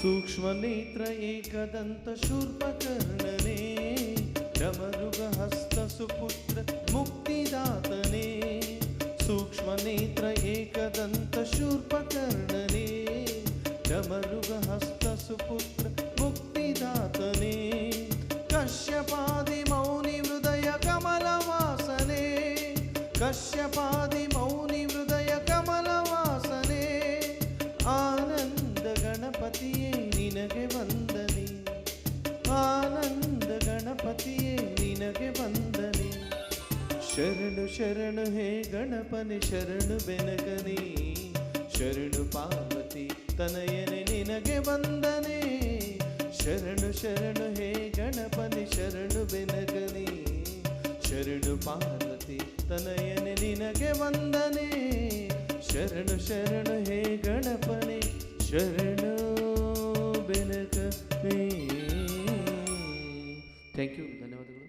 सूक्ष्मनेत्र एकदन्तशूर्पकर्णने डमरुगहस्तसुपुत्र मुक्तिदातने सूक्ष्मनेत्र एकदन्तशूर्पकर्णने डमरुगहस्तसुपुत्र मुक्तिदातने कश्यपादिमौनिहृदय कमलवासने कश्यपादिमौनिहृदय कमलवासने आनन्दगणपतिये ನಿನಗೆ ವಂದನೆ ಆನಂದ ಗಣಪತಿಯೇ, ನಿನಗೆ ವಂದನೆ ಶರಣು ಶರಣು, ಹೇ ಗಣಪನೆ, ಶರಣು ಬೆನಕನೆ. ಶರಣು ಪಾರ್ವತಿ ತನಯನೆ, ನಿನಗೆ ವಂದನೆ ಶರಣು ಶರಣು, ಹೇ ಗಣಪನೆ, ಶರಣು ಬೆನಕನೆ. ಶರಣು ಪಾರ್ವತಿ ತನಯನೆ, ನಿನಗೆ ವಂದನೆ ಶರಣು ಶರಣು, ಹೇ ಗಣಪನೆ, ಶರಣು ಬೆನಕ ಥ್ಯಾಂಕ್ ಯು ಧನ್ಯವಾದಗಳು